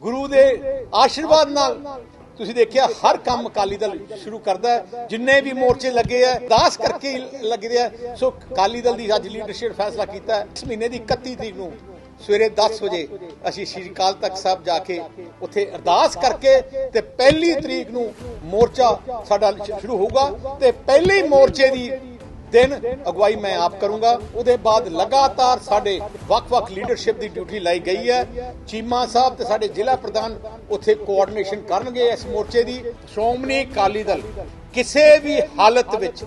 ਗੁਰੂ ਦੇ ਆਸ਼ੀਰਵਾਦ ਨਾਲ ਤੁਸੀਂ ਦੇਖਿਆ, ਹਰ ਕੰਮ ਅਕਾਲੀ ਦਲ ਸ਼ੁਰੂ ਕਰਦਾ ਜਿੰਨੇ ਵੀ ਮੋਰਚੇ ਲੱਗੇ ਆ ਦਾਸ ਕਰਕੇ ਹੀ ਲੱਗਦੇ ਆ ਸੋ ਅਕਾਲੀ ਦਲ ਦੀ ਅੱਜ ਲੀਡਰਸ਼ਿਪ ਫੈਸਲਾ ਕੀਤਾ ਇਸ ਮਹੀਨੇ ਦੀ 31 ਤਰੀਕ ਨੂੰ ਸਵੇਰੇ 10 ਵਜੇ ਅਸੀਂ ਸ਼੍ਰੀ ਅਕਾਲ ਤਖਤ ਸਾਹਿਬ ਜਾ ਕੇ ਉੱਥੇ ਅਰਦਾਸ ਕਰਕੇ ਤੇ ਪਹਿਲੀ ਤਰੀਕ ਨੂੰ ਮੋਰਚਾ ਸਾਡਾ ਸ਼ੁਰੂ ਹੋਊਗਾ ਤੇ ਪਹਿਲੇ ਮੋਰਚੇ ਦੀ ਦਿਨ ਅਗਵਾਈ ਮੈਂ ਆਪ ਕਰੂੰਗਾ। ਉਹਦੇ ਬਾਅਦ ਲਗਾਤਾਰ ਸਾਡੇ ਵੱਖ-ਵੱਖ ਲੀਡਰਸ਼ਿਪ ਦੀ ਡਿਊਟੀ ਲਾਈ ਗਈ ਹੈ। ਚੀਮਾ ਸਾਹਿਬ ਤੇ ਸਾਡੇ ਜ਼ਿਲ੍ਹਾ ਪ੍ਰਧਾਨ ਉੱਥੇ ਕੋਆਰਡੀਨੇਸ਼ਨ ਕਰਨਗੇ ਇਸ ਮੋਰਚੇ ਦੀ। ਸ਼੍ਰੋਮਣੀ ਅਕਾਲੀ ਦਲ ਕਿਸੇ ਵੀ ਹਾਲਤ ਵਿੱਚ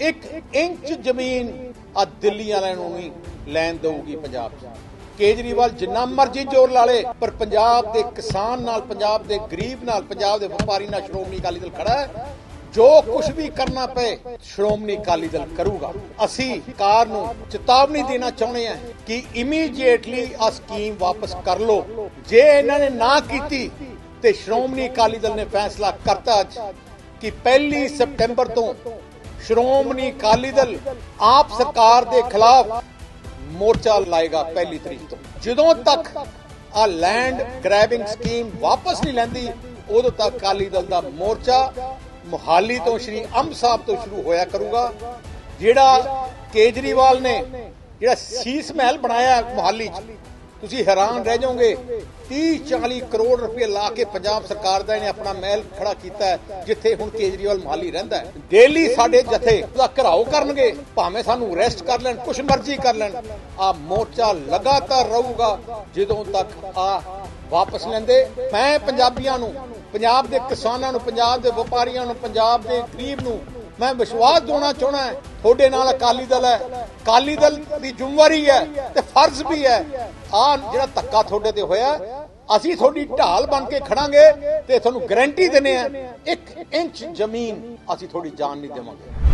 ਇੱਕ ਇੰਚ ਜ਼ਮੀਨ ਆ ਦਿੱਲੀ ਵਾਲਿਆਂ ਨੂੰ ਨਹੀਂ ਲੈਣ ਦਊਗੀ ਪੰਜਾਬ 'ਚ। ਕੇਜਰੀਵਾਲ ਜਿੰਨਾ ਮਰਜ਼ੀ ਜ਼ੋਰ ਲਾ ਲੇ, ਪਰ ਪੰਜਾਬ ਦੇ ਕਿਸਾਨ ਨਾਲ, ਪੰਜਾਬ ਦੇ ਗਰੀਬ ਨਾਲ, ਪੰਜਾਬ ਦੇ ਵਪਾਰੀ ਨਾਲ ਸ਼੍ਰੋਮਣੀ ਅਕਾਲੀ ਦਲ ਖੜਾ ਹੈ। ਜੋ ਕੁਝ ਵੀ ਕਰਨਾ ਪਏ, ਸ਼੍ਰੋਮਣੀ ਅਕਾਲੀ ਦਲ ਕਰੂਗਾ। ਅਸੀਂ ਕਾਰ ਨੂੰ ਚੇਤਾਵਨੀ ਦੇਣਾ ਚਾਹੁੰਦੇ ਹਾਂ ਕਿ ਇਮੀਡੀਏਟਲੀ ਆ ਸਕੀਮ ਵਾਪਸ ਕਰ ਲਓ। ਜੇ ਇਹਨਾਂ ਨੇ ਨਾ ਕੀਤੀ, ਤੇ ਸ਼੍ਰੋਮਣੀ ਅਕਾਲੀ ਦਲ ਨੇ ਫੈਸਲਾ ਕਰਤਾ ਕਿ 1 ਸਪਟੈਂਬਰ ਤੋਂ ਸ਼੍ਰੋਮਣੀ ਅਕਾਲੀ ਦਲ ਆਪ ਸਰਕਾਰ ਦੇ ਖਿਲਾਫ ਮੋਰਚਾ ਲਾਏਗਾ ਪਹਿਲੀ ਤਰੀਕ ਤੋਂ। ਜਦੋਂ ਤੱਕ ਆ ਲੈਂਡ ਗ੍ਰੈਬਿੰਗ ਸਕੀਮ ਵਾਪਸ ਨਹੀਂ ਲੈਂਦੀ, ਉਦੋਂ ਤੱਕ ਅਕਾਲੀ ਦਲ ਦਾ ਮੋਰਚਾ ਮੁਹਾਲੀ ਤੋਂ ਸ਼੍ਰੀ ਅੰਬ ਸਾਹਿਬ ਤੋਂ ਸ਼ੁਰੂ ਹੋਇਆ ਕਰੂਗਾ, ਜਿਹੜਾ ਕੇਜਰੀਵਾਲ ਨੇ ਜਿਹੜਾ ਸੀਸ ਮਹਿਲ ਬਣਾਇਆ ਮੁਹਾਲੀ 'ਚ। ਤੁਸੀਂ ਹੈਰਾਨ ਰਹਿ ਜਾਓਗੇ। 30 40 ਕਰੋੜ ਰੁਪਏ ਲਾ ਕੇ ਪੰਜਾਬ ਸਰਕਾਰ ਦਾ ਇਹਨੇ ਆਪਣਾ ਮਹਿਲ ਖੜਾ ਕੀਤਾ ਹੈ, ਜਿੱਥੇ ਹੁਣ ਕੇਜਰੀਵਾਲ ਮੁਹਾਲੀ ਰਹਿੰਦਾ ਹੈ। ਡੇਲੀ ਸਾਡੇ ਜਥੇ ਦਾ ਘਰਾਓ ਕਰਨਗੇ, ਭਾਵੇਂ ਸਾਨੂੰ ਅਰੈਸਟ ਕਰ ਲੈਣ, ਕੁਛ ਮਰਜ਼ੀ ਕਰ ਲੈਣ। ਆ ਮੋਰਚਾ ਲਗਾਤਾਰ ਰਹੂਗਾ, ਜਦੋਂ ਤੱਕ ਆ ਵਾਪਸ ਲੈਂਦੇ। ਮੈਂ ਪੰਜਾਬੀਆਂ ਨੂੰ, ਪੰਜਾਬ ਦੇ ਕਿਸਾਨਾਂ ਨੂੰ, ਪੰਜਾਬ ਦੇ ਵਪਾਰੀਆਂ ਨੂੰ, ਪੰਜਾਬ ਦੇ ਗਰੀਬ ਨੂੰ ਮੈਂ ਵਿਸ਼ਵਾਸ ਦਿਵਾਉਣਾ ਚਾਹਣਾ ਤੁਹਾਡੇ ਨਾਲ ਅਕਾਲੀ ਦਲ ਹੈ ਅਕਾਲੀ ਦਲ ਦੀ ਜ਼ਿੰਮੇਵਾਰੀ ਹੈ ਤੇ ਫਰਜ਼ ਵੀ ਹੈ। ਆ ਜਿਹੜਾ ਧੱਕਾ ਤੁਹਾਡੇ ਤੇ ਹੋਇਆ, ਅਸੀਂ ਤੁਹਾਡੀ ਢਾਲ ਬਣ ਕੇ ਖੜਾਂਗੇ ਤੇ ਤੁਹਾਨੂੰ ਗਾਰੰਟੀ ਦਿੰਨੇ ਆ ਇੱਕ ਇੰਚ ਜ਼ਮੀਨ ਅਸੀਂ ਤੁਹਾਡੀ ਜਾਨ ਨਹੀਂ ਦੇਵਾਂਗੇ।